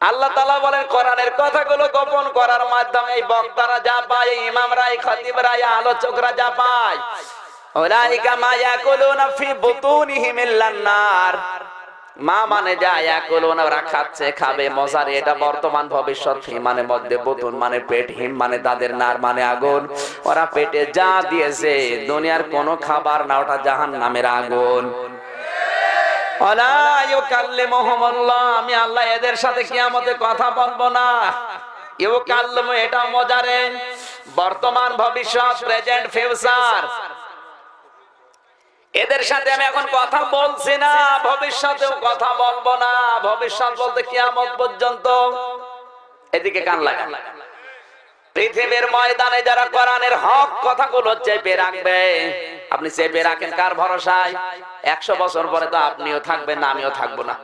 আল্লাহ তালা বলেন কোরআনের কথাগুলো গোপন করার মাধ্যমে এই বক্তারা যা পায় এই ইমামরা এই খতিবরা এই আলোচকরা যা পায়। ওলাইকা মা ইয়াকুলুনা ফি বুতুনিহিম ইল্লান নার মা মানে যা ওরা খাচ্ছে খাবে মজারে এটা বর্তমান ভবিষ্যৎ হিম মানে মধ্যে বুতুন মানে পেট হিম মানে নার মানে আগুন। ওরা পেটে যা দিয়েছে দুনিয়ার কোনো খাবার না ওটা জাহান্নামের আগুন। ওয়ালা ইউকাল্লিমুহুমুল্লাহ, আমি আল্লাহ এদের সাথে কিয়ামতে কথা বলব না। ইউ ইউকাল্লিমু, এটা মজারে বর্তমান ভবিষ্যৎ, প্রেজেন্ট ফিউচার। এদের সাথে আমি এখন কথা বলছি না, ভবিষ্যতেও কথা বলব না। ভবিষ্যৎ বলতে কিয়ামত পর্যন্ত এদিকে কান লাগা পৃথিবীর ময়দানে যারা কোরআনের হক কথাগুলো চেপে রাখবে আপনি চেপে রাখেন কার ভরসায়? একশো বছর পরে তো আপনিও থাকবেন না আমিও থাকব না।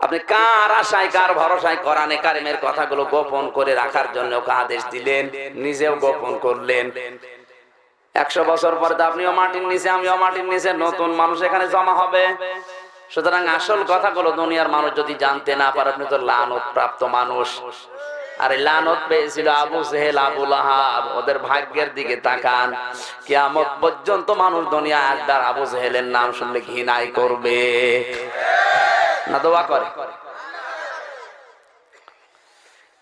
আপনি কার আশায়, কার ভরসায় কোরআনে কারিমের কথাগুলো গোপন করে রাখার জন্য আদেশ দিলেন, নিজেও গোপন করলেন। একশো বছর পরে তো আপনিও মাটির নিচে, আমিও মাটির নিচে, নতুন মানুষ এখানে জমা হবে। সুতরাং আসল কথাগুলো দুনিয়ার মানুষ যদি জানতে না পারে, আপনি তো লানত প্রাপ্ত মানুষ। আর লানত পেয়েছিল আবু সেহেল আবু লাহাব। ওদের ভাগ্যের দিকে তাকান। কিয়ামত পর্যন্ত মানুষ দুনিয়া একবার আবু সেহেলের নাম শুনলে ঘৃণাই করবে। না, দোয়া করে।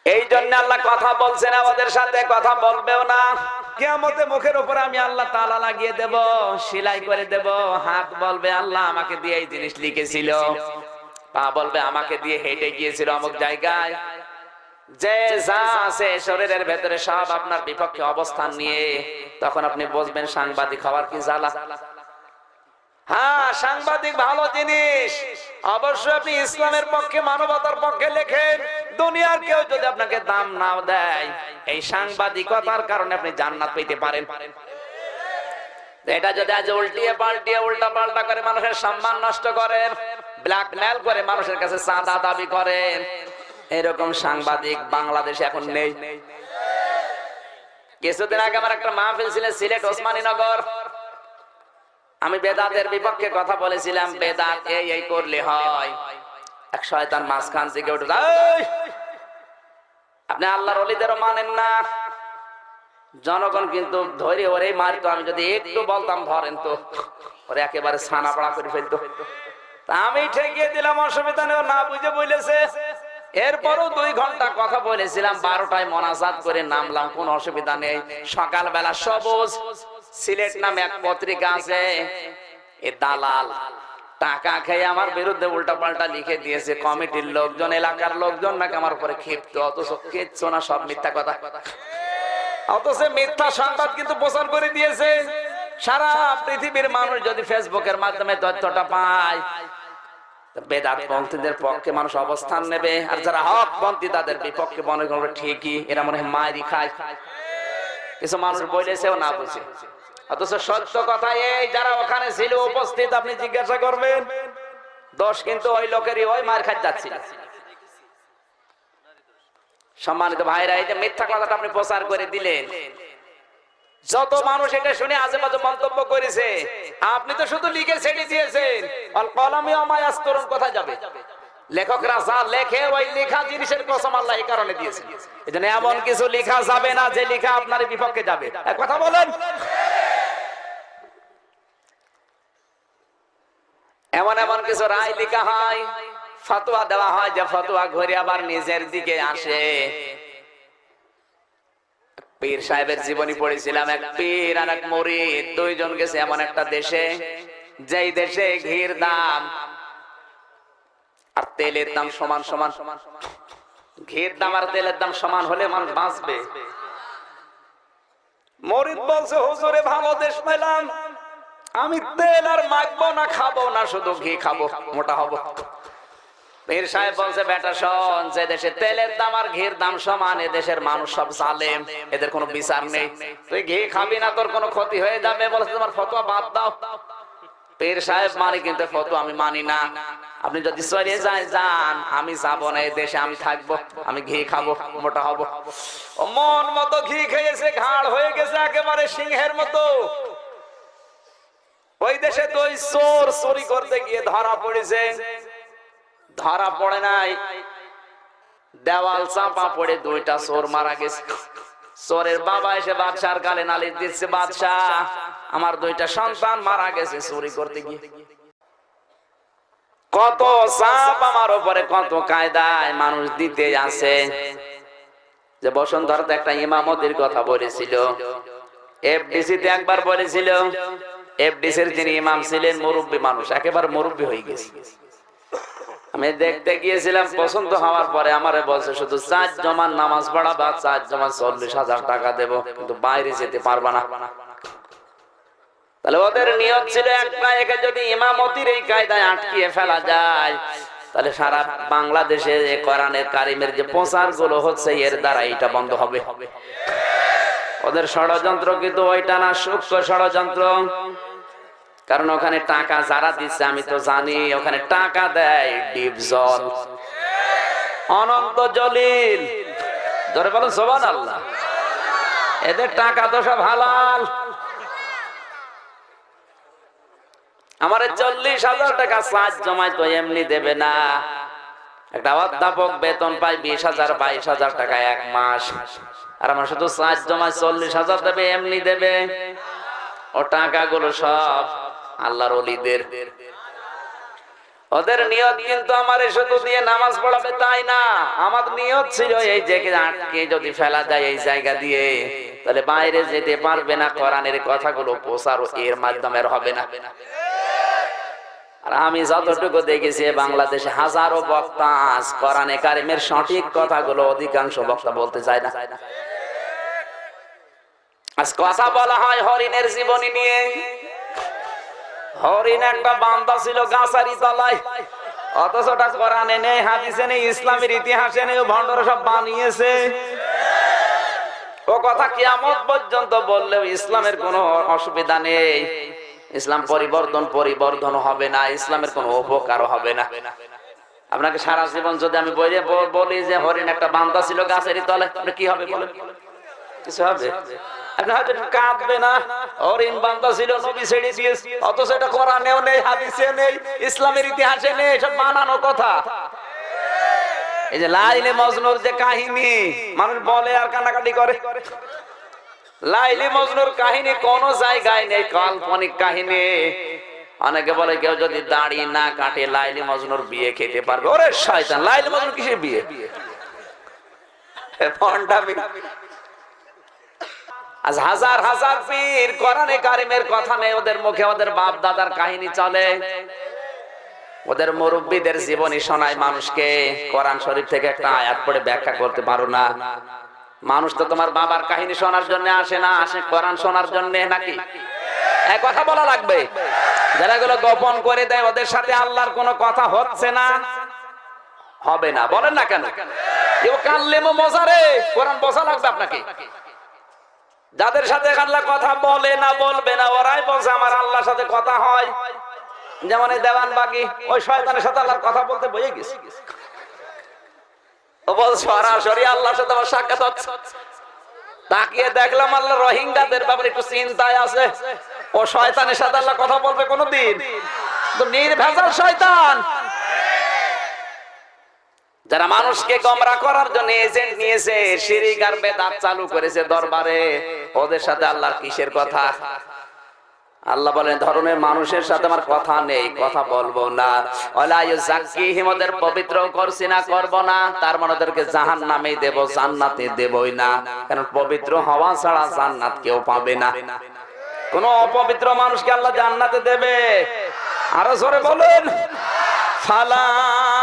এই জন্য আল্লাহ কথা বলছেন আমাদের সাথে, কথা বলবেও না। কিয়ামতে মুখের উপর আমি আল্লাহ তালা লাগিয়ে দেব, সেলাই করে দেব। হাত বলবে, আল্লাহ আমাকে দিয়ে এই জিনিস লিখেছিল। পা বলবে, আমাকে দিয়ে হেঁটে গিয়েছিল অমুক জায়গায়। যে যা আছে শরীরের ভেতরে সব আপনার বিপক্ষে অবস্থান নিয়ে, তখন আপনি বুঝবেন সাংবাদিক হওয়ার কি জ্বালা? হ্যাঁ সাংবাদিক ভালো জিনিস। অবশ্যই আপনি ইসলামের পক্ষে, মানবতার পক্ষে লেখেন। দুনিয়ার কেউ যদি আপনাকে দাম নাও দেয়, এই সাংবাদিকতার কারণে আপনি জান্নাত পেতে পারেন। এটা যদি আজ উল্টিয়ে পাল্টিয়ে উল্টা পাল্টা করে মানুষের সম্মান নষ্ট করেন ব্ল্যাকমেল করে মানুষের কাছে চাঁদা দাবি করেন এরকম সাংবাদিক বাংলাদেশে এখন নেই। কিছুদিন আগে আমার একটা মাহফিল ছিল সিলেট ওসমানীনগর আমি বেদাতের বিপক্ষে কথা বলেছিলাম, বেদাত এই এই করলে হয়। এক শয়তান মাঝখান থেকে উঠে "এই! আপনি আল্লাহর অলিদেরও মানেন না। জনগণ কিন্তু ধরে ওরে মারতো আমি যদি একটু বলতাম, ধরেন তো, ওরে একেবারে ছানা পড়া করে ফেলতো। আমি ঠেকিয়ে দিলাম, অসুবিধা নেই না বুঝে বলেছে। এরপরও দুই ঘণ্টা কথা বলেছিলাম বারোটায় মনাজাত করে নামলাম কোন অসুবিধা নেই। সকালবেলা সবুজ সিলেট নামে এক পত্রিকা আছে এ দালাল। টাকা খেয়ে আমার বিরুদ্ধে উল্টা পাল্টা লিখে দিয়েছে কমিটির লোকজন এলাকার লোকজন নাকি আমার উপরে ক্ষিপ্ত অথচ কিচ্ছু না সব মিথ্যা কথা। অথচ মিথ্যা সংবাদ কিন্তু প্রচার করে দিয়েছে। সারা পৃথিবীর মানুষ যদি ফেসবুকের মাধ্যমে তথ্যটা পায় বেদাত পন্থীদের পক্ষে মানুষ অবস্থান নেবে। আর যারা হক পন্থী, তাদের বিপক্ষে মনে করবে ঠিকই, এরা মনে হয় মায়েরই খায়। কিছু মানুষ বলেছেও না বুঝে। অথচ সত্য কথা এই, যারা ওখানে ছিল, উপস্থিত, আপনি জিজ্ঞাসা করবেন, দোষ কিন্তু ওই লোকেরই, ওই মার খাই যাচ্ছিল সম্মানিত ভাইরা, এই যে মিথ্যা কথাটা আপনি প্রচার করে দিলেন। যত মানুষ এটা শুনে আজেবাজে মন্তব্য করেছে, আপনি তো শুধু লিখে ছেড়ে দিয়েছেন। কলমে অমায়াস্তরণ কোথায় যাবে? লেখকরা যা লেখে, ওই লেখা জিনিসের কসম আল্লাহ এই কারণে দিয়েছে এই জন্য এমন কিছু লেখা যাবে না, যে লেখা আপনার বিপক্ষে যাবে। কথা বলেন। এমন এমন কিছু রায় লেখা হয়, ফতোয়া দেওয়া হয়, যে ফতোয়া ঘুরে আবার নিজের দিকে আসে। পীর সাহেবের জীবনী পড়েছিলাম, এক পীর আর এক মরিদ, দুইজন গেছে এমন একটা দেশে। যেই দেশে ঘির দাম আর তেলের দাম সমান সমান। সমান ঘির দাম আর তেলের দাম সমান হলে মানুষ বাঁচবে। মরিদ বলছে, হুজুরে, ভালো দেশ পেলাম। আমি তেল আর মাখবো না, খাব না, শুধু ঘি খাব, মোটা হব। পীর সাহেব বলছে, বেটা, শোন, যে দেশে তেলের দাম আর ঘির দাম সমান দেশের মানুষ সব জালেম, এদের কোনো বিচার নেই। তুই ঘি খাবি না, তোর কোনো ক্ষতি হয়ে যাবে, বলছে, তোমার ফতোয়া বাদ দাও। পীর সাহেব মানে কিন্তু ফতোয়া আমি মানি না। আপনি যদি সরিয়ে যায়, যান, আমি যাব না, এই দেশে আমি থাকব, আমি ঘি খাব, মোটা হব। মন মতো ঘি খেয়েছে, ঘাড় হয়ে গেছে একেবারে সিংহের মতো। ওই দেশে তো চোর চুরি করতে গিয়ে ধরা পড়েছে। ধরা পড়ে নাই। দেওয়াল চাপা পড়ে দুইটা চোর মারা গেছে। চোরের বাবা এসে বাদশার গালে নালিশ দিচ্ছে, বাদশাহ, আমার দুইটা সন্তান মারা গেছে চুরি করতে গিয়ে। কত চাপ আমার উপরে, কত কায়দায় মানুষ দিতে আছে যে বসুন্ধরা তো একটা ইমামতির কথা বলেছিল। এফডিসি তে একবার বলেছিল, এফডিসির যিনি ইমাম ছিলেন, মুরব্বী মানুষ, একেবারে মুরব্বী হয়ে গেছে। আমি দেখতে গিয়েছিলাম পছন্দ হওয়ার পরে আমারে বলছে, শুধু চার জমান নামাজ পড়া বা চার জমান চল্লিশ হাজার টাকা দেবো, কিন্তু বাইরে যেতে পারবা না। তাহলে ওদের নিয়ত ছিল একটা একে যদি ইমামতির এই কায়দায় আটকিয়ে ফেলা যায়, তাহলে সারা বাংলাদেশে যে কোরআনের কারিমের যে প্রচারগুলো হচ্ছে, এর দ্বারা এটা বন্ধ হবে। ওদের ষড়যন্ত্র কিন্তু ওইটা না, সূক্ষ্ম ষড়যন্ত্র। কারণ ওখানে টাকা যারা দিচ্ছে, আমি তো জানি, ওখানে টাকা দেয় ডিপ জল অনন্ত জলিল। ধরে বলো সোবান আল্লাহ এদের টাকা তো সব হালাল। আমার চল্লিশ হাজার টাকা সাজ জমায় তো এমনি দেবে না। একটা অধ্যাপক বেতন পাই বিশ হাজার, বাইশ হাজার টাকা এক মাস। আর আমার শুধু সাজ জমায় চল্লিশ হাজার দেবে, এমনি দেবে। ও টাকাগুলো সব আল্লাহর অলিদের ওদের নিয়ত কিন্তু আমার শুধু দিয়ে নামাজ পড়াবে তাই না। আমার নিয়ত ছিল এই যে আটকে যদি ফেলা যায় এই জায়গা দিয়ে, তাহলে বাইরে যেতে পারবে না, কোরআনের কথাগুলো প্রচার এর মাধ্যমে হবে না। আর আমি যতটুকু দেখেছি, বাংলাদেশে হাজারো বক্তা কোরআনে কারিমের সঠিক কথাগুলো অধিকাংশ বক্তা বলতে চায় না। আজ কথা বলা হয় হরিণের জীবনী নিয়ে। হরিণ একটা বান্দা ছিল গাছারি তলায়। অথচ ওটা কোরআনে নেই, হাদিসে নেই, ইসলামের ইতিহাসে নেই ভণ্ডরা সব বানিয়েছে। ও কথা কিয়ামত পর্যন্ত বললেও ইসলামের কোনো অসুবিধা নেই। ইসলাম পরিবর্তন পরিবর্তন হবে না, ইসলামের কোনো উপকার হবে না। আপনাকে সারা জীবন যদি আমি বলি যে হরিণ একটা বান্দা ছিল গাছের তলে কি হবে বলেন? কিছু হবে? কাহিনী, মানুষ বলে আর করে। লাইলি মজনুর কাহিনী কোন জায়গায় নেই, কাল্পনিক কাহিনী। অনেকে বলে কেউ যদি দাড়ি না কাটে লাইলি মজনুর বিয়ে খেতে পারবে। ওরে শয়তান লাইলি মজনুর কিসের বিয়ে? আজ হাজার হাজার পীর কোরআনে কারিমের কথা নেই, ওদের মুখে ওদের বাপ দাদার কাহিনী চলে। ওদের মুরব্বীদের জীবনী শোনায় মানুষকে। কোরআন শরীফ থেকে একটা আয়াত পড়ে ব্যাখ্যা করতে পারো না। মানুষ তো তোমার বাবার কাহিনী শোনার জন্য আসে না, আসে কোরআন শোনার জন্য নাকি? এক কথা বলা লাগবে। যারা গুলো গোপন করে দেয়, ওদের সাথে আল্লাহর কোনো কথা হচ্ছে না। হবে না, বলেন না কেন? কেউ কানলেমো মজারে কোরআন বসা লাগবে আপনাকে। যাদের সাথে আল্লাহ কথা বলে না বলবে না, ওরাই বলছে আমার আল্লাহর সাথে কথা হয়। যেমন এই দেওয়ান বাগি, ওই শয়তানের সাথে আল্লাহর কথা বলতে বয়ে গেছে। সরাসরি আল্লাহর সাথে আমার সাক্ষাৎ হচ্ছে। তাকিয়ে দেখলাম আল্লাহ রোহিঙ্গাদের ব্যাপারে একটু চিন্তায় আছে। ও শয়তানের সাথে আল্লাহ কথা বলবে কোনোদিন? তো নির্ভেজাল শয়তান। যারা মানুষকে গমরা করার জন্য এজেন্ট নিয়েছে শিরিক আর বেদাত চালু করেছে দরবারে, ওদের সাথে আল্লাহর কিসের কথা? আল্লাহ বলেন, ধরনের মানুষের সাথে আমার কথা নেই, কথা বলব না। ওদের পবিত্র করছি না, করব না। তার মানে ওদেরকে জাহান নামেই দেব, জান্নাতে দেবই না। কারণ পবিত্র হওয়া ছাড়া জান্নাত কেউ পাবে না। কোন অপবিত্র মানুষকে আল্লাহ জান্নাতে দেবে? আরও জোরে বলেন, ফালা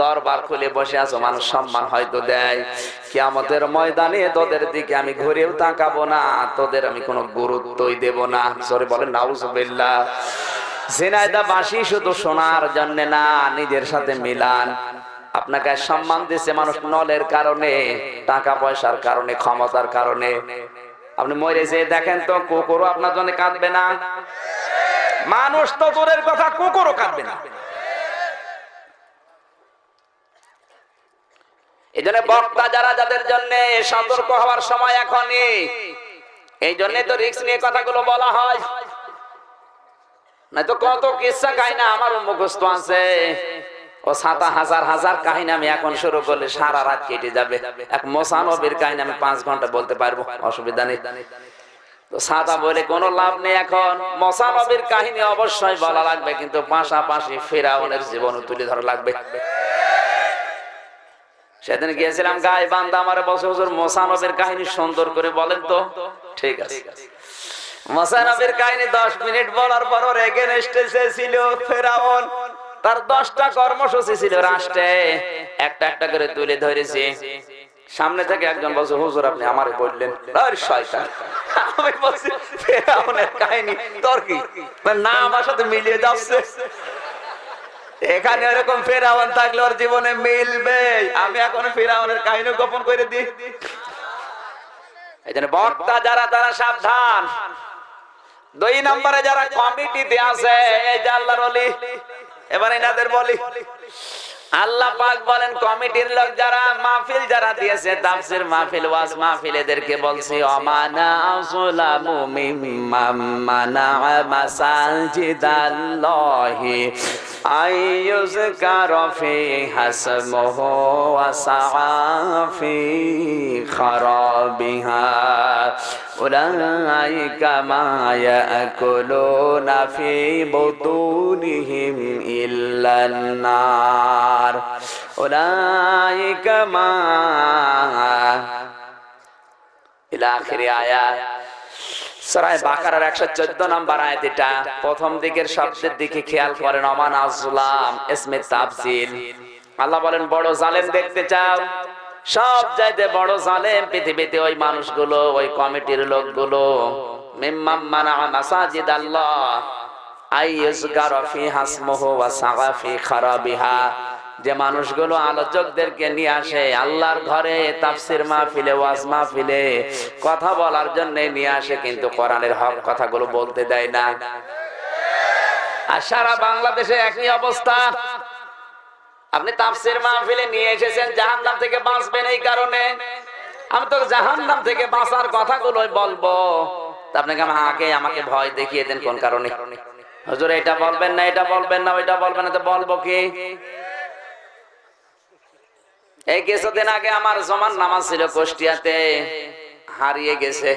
দরবার খুলে বসে আছো, মানুষ সম্মান হয়তো দেয়। কিয়ামতের ময়দানে তোদের দিকে আমি ঘুরেও তাকাবো না, তোদের আমি কোনো গুরুত্বই দেব না। সরে বলেন, নাউজুবিল্লাহ। জেনায়দা বাসি শুধু শোনার জন্য না, নিজের সাথে মিলান। আপনাকে সম্মান দিচ্ছে মানুষ নলের কারণে, টাকা পয়সার কারণে, ক্ষমতার কারণে। আপনি মরে যে দেখেন তো, কুকুরও আপনার জন্য কাঁদবে না। মানুষ তো দূরের কথা, কুকুরও কাঁদবে না। এই জন্য বক্তা যারা যাদের জন্য সতর্ক হওয়ার সময় এখনই, এই জন্য তো রিক্স নিয়ে কথাগুলো বলা হয়। না তো কত কিসা কাহিনা আমার মুখস্থ আছে। ও সাতা হাজার হাজার কাহিনী আমি এখন শুরু করলে সারা রাত কেটে যাবে। এক মোসানবির কাহিনী আমি পাঁচ ঘণ্টা বলতে পারব, অসুবিধা নেই। সাদা বলে কোনো লাভ নেই এখন। মশানবির কাহিনী অবশ্যই বলা লাগবে, কিন্তু পাশাপাশি ফেরাউনের জীবন তুলে ধরা লাগবে। সেদিন গিয়েছিলাম গায়ে বান্দা আমার বসে হুজুর মোসানবের কাহিনী সুন্দর করে বলেন তো? ঠিক আছে। মোসানবের কাহিনী দশ মিনিট বলার পর ওর এগেনস্টে ছিল ফেরাউন। তার দশটা কর্মসূচি ছিল রাষ্ট্রে। একটা একটা করে তুলে ধরেছে। সামনে থেকে একজন বলছে, হুজুর, আপনি আমারে বললেন আর শয়তান। আমি বলছি, ফেরাউনের কাহিনী তোর কি? না, আমার সাথে মিলিয়ে যাচ্ছে। এখানে এরকম ফেরাউন থাকলে ওর জীবনে মিলবে। আমি এখন ফেরাউনের কাহিনী গোপন করে দিই। এই জন্য বক্তা যারা, তারা সাবধান। দুই নম্বরে যারা কমিটিতে আছে, এই যে আল্লাহর অলি এবার এনাদের বলি। আল্লাহ পাক বলেন, কমিটির লোক যারা মাহফিল যারা দিয়েছে, তাফসীর মাহফিল, ওয়াজ মাহফিল এদেরকে বলছে, অমানা আসলামু মিম্মাম মানা মাসাজিদাল্লাহি আইয়ুযকার ফি হাসমুহু ওয়া সাআফি খারাবিহা। أولئك ما يأكلون في بطونهم إلا النار أولئك ما إلى آخر آيات সরাই বাকারার একশো চোদ্দ নম্বর আয়াত এটা প্রথম দিকের শব্দের দিকে খেয়াল করেন অমান আজলাম এসমে তাফজিল আল্লাহ বলেন বড় জালেম দেখতে চাও সব চাইতে বড় জালেম পৃথিবীতে ওই মানুষগুলো, ওই কমিটির লোকগুলো। যে মানুষগুলো আলোচকদেরকে নিয়ে আসে, আল্লাহর ঘরে তাফসির মাহফিলে, ওয়াজ মাহফিলে কথা বলার জন্য নিয়ে আসে, কিন্তু কোরআনের হক কথাগুলো বলতে দেয় না। আর সারা বাংলাদেশে একই অবস্থা। আপনি তাফসির মাহফিলে নিয়ে এসেছেন, জাহান্নাম থেকে বাঁচবেন এই কারণে। আমি তো জাহান্নাম থেকে বাঁচার কথাগুলোই বলব। আপনাকে আগে আমাকে ভয় দেখিয়ে দেন কোন কারণে? হুজুর, এটা বলবেন না, এটা বলবেন না, ওইটা বলবেন না, তো বলব কি? এই কিছুদিন আগে আমার জমান নামাজ ছিল কুষ্টিয়াতে, হারিয়ে গেছে।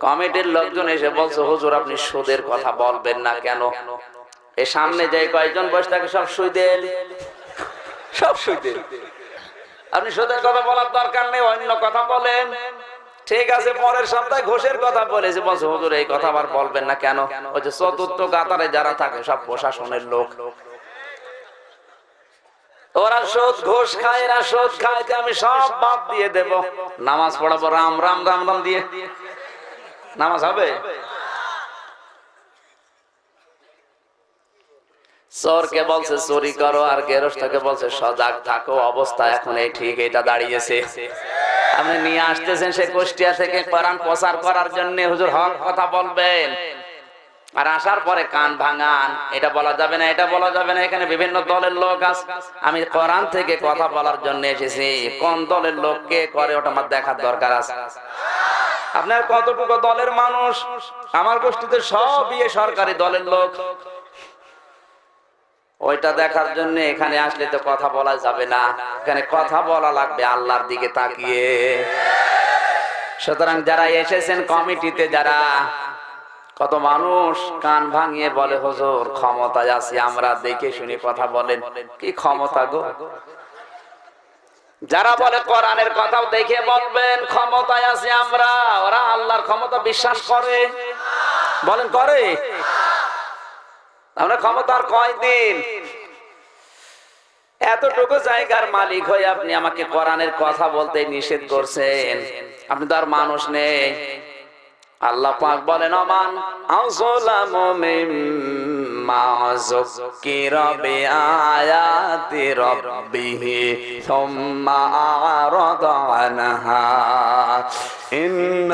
কমিটির লোকজন এসে বলছে, হুজুর, আপনি সুদের কথা বলবেন না কেন? এই সামনে যে কয়েকজন বসে থাকে, সব সুদের সব সুদের আপনি সুদের কথা বলার দরকার নেই, অন্য কথা বলেন। ঠিক আছে, পরের সপ্তাহে ঘোষের কথা বলেছে বলছে, হুজুর, এই কথা আবার বলবেন না কেন? ওই যে চতুর্থ কাতারে যারা থাকে, সব প্রশাসনের লোক। ওরা সুদ ঘোষ খায়, এরা সুদ খায় আমি সব বাদ দিয়ে দেব। নামাজ পড়াবো, রাম রাম রাম রাম দিয়ে। নামাজ হবে? চোরকে বলছে, চুরি করো, আর গেরস্তকে বলছে, সজাগ থাকো, অবস্থা এখন এই ঠিক, এটা দাঁড়িয়েছে। আপনি নিয়ে আসতেছেন সে কুষ্টিয়া থেকে কোরআন প্রচার করার জন্য, হুজুর হক কথা বলবেন। আর আসার পরে কান ভাঙান, এটা বলা যাবে না, এটা বলা যাবে না, এখানে বিভিন্ন দলের লোক আছে। আমি কোরআন থেকে কথা বলার জন্য এসেছি, কোন দলের লোক কে করে, ওটা আমার দেখার দরকার আছে। আপনার কতটুকু দলের মানুষ? আমার গোষ্ঠীতে সব ইয়ে সরকারি দলের লোক। ওইটা দেখার জন্য এখানে আসলে তো কথা বলা যাবে না। এখানে কথা বলা লাগবে আল্লাহর দিকে তাকিয়ে। সুতরাং যারা এসেছেন কমিটিতে যারা, কত মানুষ কান ভাঙিয়ে বলে, হুজুর, ক্ষমতায় আছি, আমরা দেখে শুনে কথা বলেন। কি ক্ষমতা গো? যারা বলে কোরআনের কথা দেখে বলবেন, ক্ষমতায় আছি আমরা। ওরা আল্লাহর ক্ষমতা বিশ্বাস করে। বলেন, করে? আমরা ক্ষমতার কয়দিন? এতটুকু জায়গার মালিক হয়ে আপনি আমাকে কোরআনের কথা বলতে নিষেধ করছেন। আপনি তো আর মানুষ নেই। আল্লাহ পাক বলেন, অমান আযলামু বিআয়াতি রাব্বিহি সুম্মা আরাদা আনহা। ইন্ন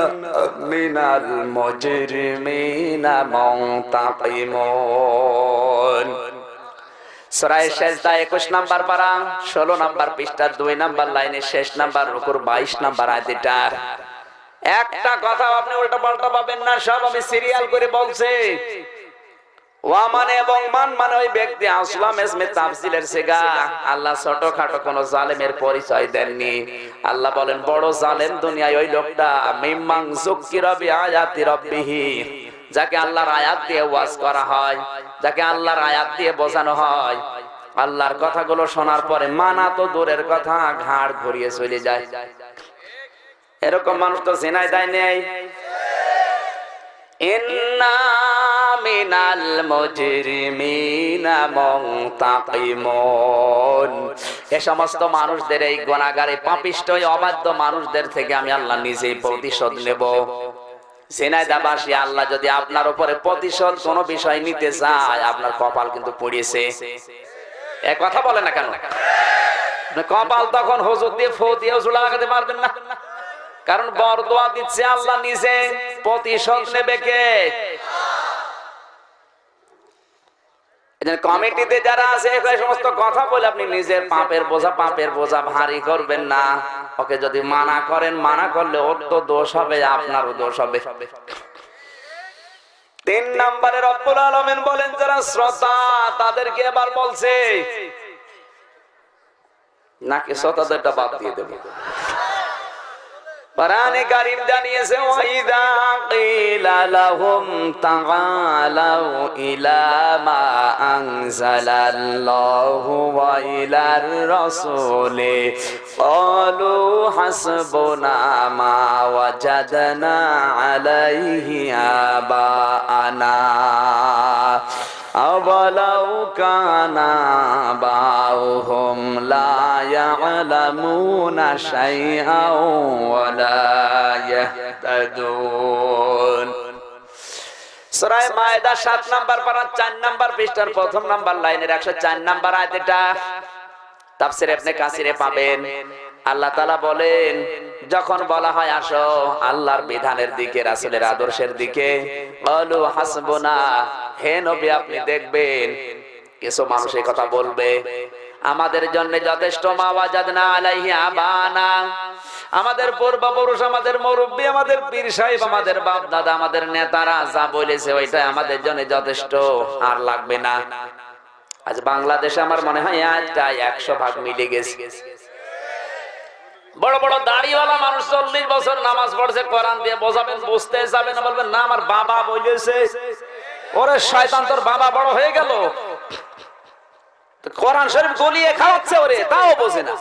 মিনাল মুজরিমিনা মুনতাকিমুন। সরাই শেষদা একুশ নাম্বার পারা, ষোলো নাম্বার পৃষ্ঠার দুই নাম্বার লাইনে শেষ নাম্বার রুকুর বাইশ নাম্বার আদিটা একটা কথা আপনি উল্টা পাল্টা পাবেন না, সব আমি সিরিয়াল করে বলছি। মানে যাকে আল্লাহর আয়াত দিয়ে ওয়াজ করা হয়, যাকে আল্লাহর আয়াত দিয়ে বোঝানো হয়। আল্লাহর কথাগুলো শোনার পরে মানা তো দূরের কথা, ঘাড় ঘুরিয়ে চলে যায়। এরকম মানুষ তো জেনায় দেয় নেই। ইন্না মিনাল মুজরিমিনা মুনতাকিমুন। এ সমস্ত মানুষদের এই গুনাহগারে পাপিষ্ট, এই অবাধ্য মানুষদের থেকে আমি আল্লাহ নিজেই প্রতিশোধ নেব। সেনাইদাবাসী আল্লাহ যদি আপনার উপরে প্রতিশোধ কোনো বিষয় নিতে চায়, আপনার কপাল কিন্তু পড়িয়েছে। এ কথা বলে না কেন? কপাল তখন হজুর দিয়ে ফো দিয়ে ঝুলা লাগাতে পারবেন না। কারণ বরদোয়া দিচ্ছে আল্লাহ নিজে। প্রতিশোধ নেবে কে এজন্য কমিটিতে যারা আছে সমস্ত কথা বলে আপনি নিজের পাপের বোঝা পাপের বোঝা ভারী করবেন না। ওকে যদি মানা করেন, মানা করলে ওর তো দোষ হবে, আপনারও দোষ হবে। তিন নম্বরে রব্বুল আলমিন বলেন, যারা শ্রোতা, তাদেরকে এবার বলছে, নাকি শ্রোতাদেরটা বাদ দিয়ে দেবো? কোরআনে কারীম জানিয়েছে, ওয়াইদা কিলা লাহুম তাআলাউ ইলা মা আনজালাল্লাহু ওয়া ইলার রাসূলি। ক্বালু হাসবুনা মা ওয়াজাদনা আলাইহি আবাআনা। أولو كان آباؤهم لا يعلمون شيئا ولا يهتدون সরাই মায়দা সাত নাম্বার পারা চার নাম্বার পৃষ্ঠার প্রথম নাম্বার লাইনের একশো চার নাম্বার আয়তেটা তাফসির আপনি কাসিরে পাবেন আল্লাহ তালা বলেন যখন বলা হয় আসো আল্লাহর বিধানের দিকে রাসুলের আদর্শের দিকে বলু হাসবনা হে নবী, আপনি দেখবেন কিছু মানুষ এই কথা বলবে, আমাদের জন্য যথেষ্ট মাওয়াজাদ না আলাইহি আবানা। আমাদের পূর্বপুরুষ, আমাদের মুরব্বী, আমাদের পীর সাহেব, আমাদের বাপ দাদা আমাদের নেতারা যা বলেছে ওইটাই আমাদের জন্য যথেষ্ট, আর লাগবে না। আজ বাংলাদেশে আমার মনে হয় আজটা একশো ভাগ মিলে গেছে। বড় বড় দাড়িওয়ালা মানুষ চল্লিশ বছর নামাজ পড়ছে, কোরআন দিয়ে বোঝাবেন, বুঝতে যাবেন বলবেন, না, আমার বাবা বলেছে ওরে শয়তান তোর বাবা বড় হয়ে গেল। কোরআন শরীফ গলিয়ে খাওয়াচ্ছে ওরে, তাও বোঝে না।